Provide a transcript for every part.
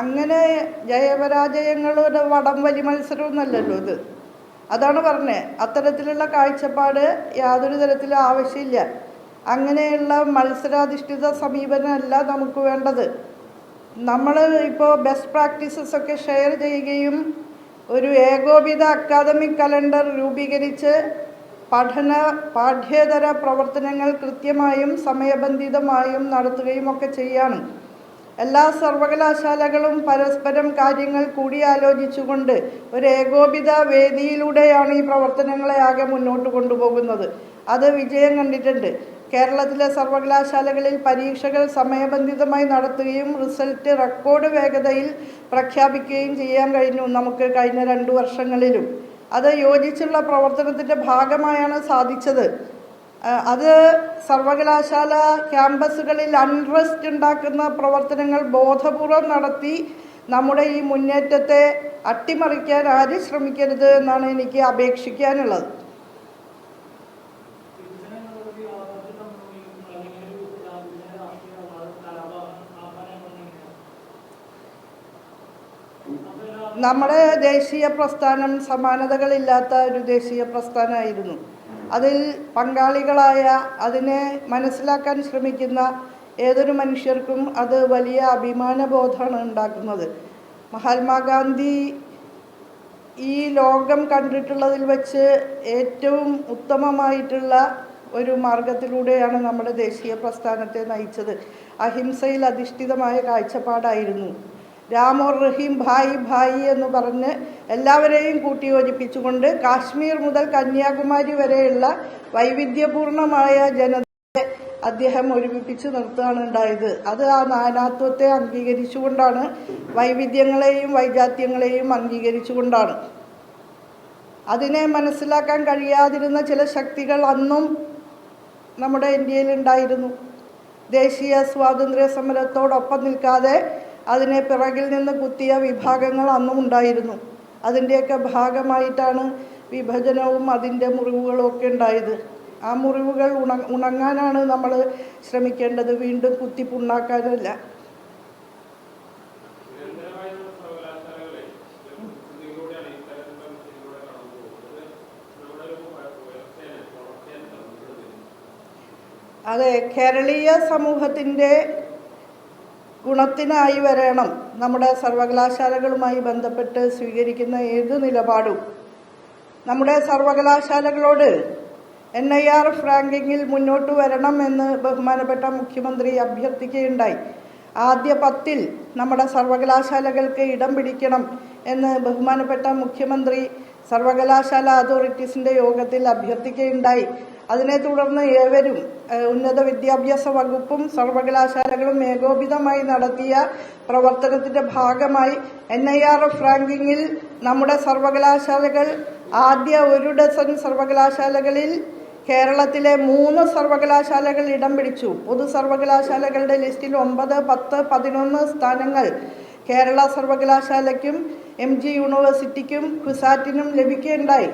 അങ്ങനെ ജയപരാജയങ്ങളുടെ വടം വലി മത്സരമൊന്നുമല്ലല്ലോ ഇത്. അതാണ് പറഞ്ഞത് അത്തരത്തിലുള്ള കാഴ്ചപ്പാട് യാതൊരു തരത്തിലും ആവശ്യമില്ല. അങ്ങനെയുള്ള മത്സരാധിഷ്ഠിത സമീപനമല്ല നമുക്ക് വേണ്ടത്. നമ്മൾ ഇപ്പോൾ ബെസ്റ്റ് പ്രാക്ടീസസ് ഒക്കെ ഷെയർ ചെയ്യുകയും ഒരു ഏകോപിത അക്കാദമിക് കലണ്ടർ രൂപീകരിച്ച് പഠന പാഠ്യേതര പ്രവർത്തനങ്ങൾ കൃത്യമായും സമയബന്ധിതമായും നടത്തുകയും ഒക്കെ ചെയ്യാണ്. എല്ലാ സർവകലാശാലകളും പരസ്പരം കാര്യങ്ങൾ കൂടിയാലോചിച്ചുകൊണ്ട് ഒരു ഏകോപിത വേദിയിലൂടെയാണ് ഈ പ്രവർത്തനങ്ങളെ ആകെ മുന്നോട്ട് കൊണ്ടുപോകുന്നത്. അത് വിജയം കണ്ടിട്ടുണ്ട്. കേരളത്തിലെ സർവകലാശാലകളിൽ പരീക്ഷകൾ സമയബന്ധിതമായി നടത്തുകയും റിസൾട്ട് റെക്കോർഡ് വേഗതയിൽ പ്രഖ്യാപിക്കുകയും ചെയ്യാൻ കഴിഞ്ഞു നമുക്ക് കഴിഞ്ഞ രണ്ടു വർഷങ്ങളിലും. അത് യോജിച്ചുള്ള പ്രവർത്തനത്തിന്റെ ഭാഗമായാണ് സാധിച്ചത്. അത് സർവകലാശാല ക്യാമ്പസുകളിൽ അൺറസ്റ്റ് ഉണ്ടാക്കുന്ന പ്രവർത്തനങ്ങൾ ബോധപൂർവം നടത്തി നമ്മുടെ ഈ മുന്നേറ്റത്തെ അട്ടിമറിക്കാൻ ആരും ശ്രമിക്കരുത് എന്നാണ് എനിക്ക് അപേക്ഷിക്കാനുള്ളത്. നമ്മുടെ ദേശീയ പ്രസ്ഥാനം സമാനതകളില്ലാത്ത ഒരു ദേശീയ പ്രസ്ഥാനമായിരുന്നു. അതിൽ പങ്കാളികളായ അതിനെ മനസ്സിലാക്കാൻ ശ്രമിക്കുന്ന ഏതൊരു മനുഷ്യർക്കും അത് വലിയ അഭിമാനബോധമാണ് ഉണ്ടാക്കുന്നത്. മഹാത്മാഗാന്ധി ഈ ലോകം കണ്ടിട്ടുള്ളതിൽ വച്ച് ഏറ്റവും ഉത്തമമായിട്ടുള്ള ഒരു മാർഗത്തിലൂടെയാണ് നമ്മുടെ ദേശീയ പ്രസ്ഥാനത്തെ നയിച്ചത്. അഹിംസയിൽ അധിഷ്ഠിതമായ കാഴ്ചപ്പാടായിരുന്നു. രാമോർ റഹീം ഭായി ഭായി എന്ന് പറഞ്ഞ് എല്ലാവരെയും കൂട്ടി യോജിപ്പിച്ചുകൊണ്ട് കാശ്മീർ മുതൽ കന്യാകുമാരി വരെയുള്ള വൈവിധ്യപൂർണമായ ജനതയെ അദ്ദേഹം ഒരുമിപ്പിച്ച് നിർത്തുകയാണ് ഉണ്ടായത്. അത് ആ നാനാത്വത്തെ അംഗീകരിച്ചുകൊണ്ടാണ് വൈവിധ്യങ്ങളെയും വൈജാത്യങ്ങളെയും അംഗീകരിച്ചുകൊണ്ടാണ്. അതിനെ മനസ്സിലാക്കാൻ കഴിയാതിരുന്ന ചില ശക്തികൾ അന്നും നമ്മുടെ ഇന്ത്യയിൽ ഉണ്ടായിരുന്നു. ദേശീയ സ്വാതന്ത്ര്യ സമരത്തോടൊപ്പം നിൽക്കാതെ അതിനെ പിറകിൽ നിന്ന് കുത്തിയ വിഭാഗങ്ങൾ അന്നും ഉണ്ടായിരുന്നു. അതിന്റെയൊക്കെ ഭാഗമായിട്ടാണ് വിഭജനവും അതിന്റെ മുറിവുകളും ഒക്കെ ഉണ്ടായത്. ആ മുറിവുകൾ ഉണ ഉണങ്ങാനാണ് നമ്മൾ ശ്രമിക്കേണ്ടത്. വീണ്ടും കുത്തി പുണ്ണാക്കാനല്ല. അതെ കേരളീയ സമൂഹത്തിന്റെ ഗുണത്തിനായി വരണം. നമ്മുടെ സർവകലാശാലകളുമായി ബന്ധപ്പെട്ട് സ്വീകരിക്കുന്ന ഏത് നിലപാടും നമ്മുടെ സർവകലാശാലകളോട് എൻ ഐ ആർ ഫ്രാങ്കിങ്ങിൽ മുന്നോട്ട് വരണം എന്ന് ബഹുമാനപ്പെട്ട മുഖ്യമന്ത്രി അഭ്യർത്ഥിക്കുകയുണ്ടായി. ആദ്യ പത്തിൽ നമ്മുടെ സർവകലാശാലകൾക്ക് ഇടം പിടിക്കണം എന്ന് ബഹുമാനപ്പെട്ട മുഖ്യമന്ത്രി സർവകലാശാല അതോറിറ്റീസിന്റെ യോഗത്തിൽ അഭ്യർത്ഥിക്കുകയുണ്ടായി. അതിനെ തുടർന്ന് ഏവരും ഉന്നത വിദ്യാഭ്യാസ വകുപ്പും സർവകലാശാലകളും ഏകോപിതമായി നടത്തിയ പ്രവർത്തനത്തിന്റെ ഭാഗമായി എൻ ഐ ആർ എഫ് റാങ്കിങ്ങിൽ നമ്മുടെ സർവകലാശാലകൾ ആദ്യ ഒരു ഡസൻ സർവകലാശാലകളിൽ കേരളത്തിലെ മൂന്ന് സർവകലാശാലകൾ ഇടം പിടിച്ചു. പൊതു സർവകലാശാലകളുടെ ലിസ്റ്റിൽ ഒമ്പത് പത്ത് പതിനൊന്ന് സ്ഥാനങ്ങൾ കേരള സർവകലാശാലയ്ക്കും എം ജി യൂണിവേഴ്സിറ്റിക്കും കുസാറ്റിനും ലഭിക്കുകയുണ്ടായി.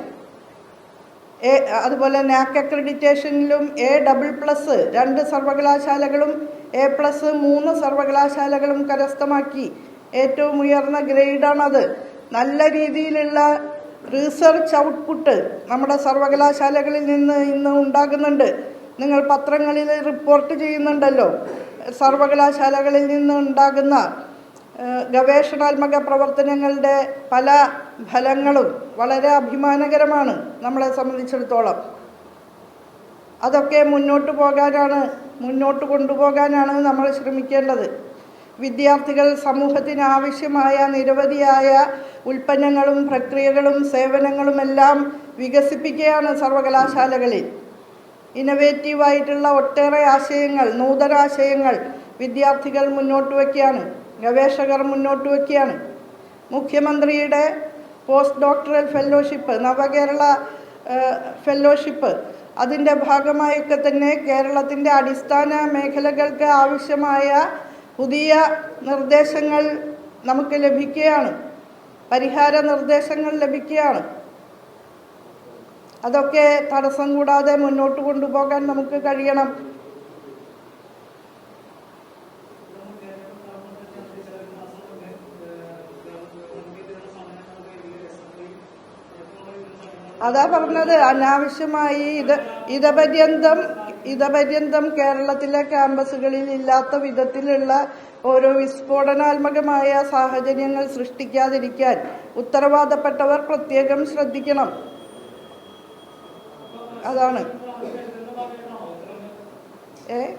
എ അതുപോലെ നാക് അക്രഡിറ്റേഷനിലും എ ഡബിൾ പ്ലസ് രണ്ട് സർവകലാശാലകളും എ പ്ലസ് മൂന്ന് സർവകലാശാലകളും കരസ്ഥമാക്കി. ഏറ്റവും ഉയർന്ന ഗ്രേഡാണത്. നല്ല രീതിയിലുള്ള റിസർച്ച് ഔട്ട്പുട്ട് നമ്മുടെ സർവകലാശാലകളിൽ നിന്ന് ഇന്ന് ഉണ്ടാകുന്നുണ്ട്. നിങ്ങൾ പത്രങ്ങളിൽ റിപ്പോർട്ട് ചെയ്യുന്നുണ്ടല്ലോ. സർവകലാശാലകളിൽ നിന്ന് ഉണ്ടാകുന്ന ഗവേഷണാത്മക പ്രവർത്തനങ്ങളുടെ പല ഫലങ്ങളും വളരെ അഭിമാനകരമാണ് നമ്മളെ സംബന്ധിച്ചിടത്തോളം. അതൊക്കെ മുന്നോട്ട് പോകാനാണ് മുന്നോട്ട് കൊണ്ടുപോകാനാണ് നമ്മൾ ശ്രമിക്കേണ്ടത്. വിദ്യാർത്ഥികൾ സമൂഹത്തിന് ആവശ്യമായ നിരവധിയായ ഉൽപ്പന്നങ്ങളും പ്രക്രിയകളും സേവനങ്ങളുമെല്ലാം വികസിപ്പിക്കുകയാണ് സർവകലാശാലകളിൽ. ഇന്നവേറ്റീവായിട്ടുള്ള ഒട്ടേറെ ആശയങ്ങൾ നൂതനാശയങ്ങൾ വിദ്യാർത്ഥികൾ മുന്നോട്ട് വയ്ക്കുകയാണ്. ഗവേഷകർ മുന്നോട്ട് വയ്ക്കുകയാണ്. മുഖ്യമന്ത്രിയുടെ post doctoral fellowship Navakerala fellowship അതിന്റെ ഭാഗമായൊക്കെ തന്നെ കേരളത്തിന്റെ അടിസ്ഥാന മേഖലകൾക്ക് ആവശ്യമായ പുതിയ നിർദ്ദേശങ്ങൾ നമുക്ക് ലഭിക്കുകയാണ്. പരിഹാര നിർദ്ദേശങ്ങൾ ലഭിക്കുകയാണ്. അതൊക്കെ തടസ്സം കൂടാതെ മുന്നോട്ട് കൊണ്ടുപോകാൻ നമുക്ക് കഴിയണം. അതാ പറഞ്ഞത് അനാവശ്യമായി ഇത് ഇതപര്യന്തം ഇതപര്യന്തം കേരളത്തിലെ ക്യാമ്പസുകളിൽ ഇല്ലാത്ത വിധത്തിലുള്ള ഓരോ വിസ്ഫോടനാത്മകമായ സാഹചര്യങ്ങൾ സൃഷ്ടിക്കാതിരിക്കാൻ ഉത്തരവാദപ്പെട്ടവർ പ്രത്യേകം ശ്രദ്ധിക്കണം. അതാണ്. ഏ?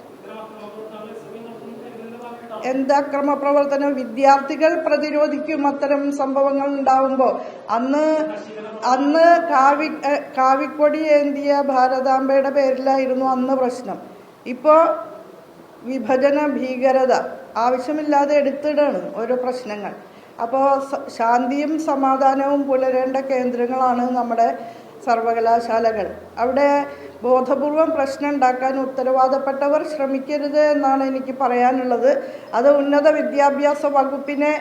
എന്ത് അക്രമ പ്രവർത്തനം വിദ്യാർത്ഥികൾ പ്രതിരോധിക്കും അത്തരം സംഭവങ്ങൾ ഉണ്ടാവുമ്പോൾ. അന്ന് അന്ന് കാവി കാവിക്കൊടി ഏന്തിയ ഭാരതാംബയുടെ പേരിലായിരുന്നു അന്ന് പ്രശ്നം. ഇപ്പോൾ വിഭജന ഭീകരത ആവശ്യമില്ലാതെ എടുത്തിടാണ് ഓരോ പ്രശ്നങ്ങൾ. അപ്പോൾ ശാന്തിയും സമാധാനവും പുലരേണ്ട കേന്ദ്രങ്ങളാണ് നമ്മുടെ സർവകലാശാലകൾ. അവിടെ ബോധപൂർവം പ്രശ്നം ഉണ്ടാക്കാൻ ഉത്തരവാദപ്പെട്ടവർ ശ്രമിക്കരുത് എന്നാണ് എനിക്ക് പറയാനുള്ളത്. അത് ഉന്നത വിദ്യാഭ്യാസ വകുപ്പിനെ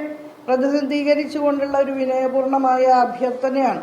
പ്രതിനിധീകരിച്ചുകൊണ്ടുള്ള ഒരു വിനയപൂർണമായ അഭ്യർത്ഥനയാണ്.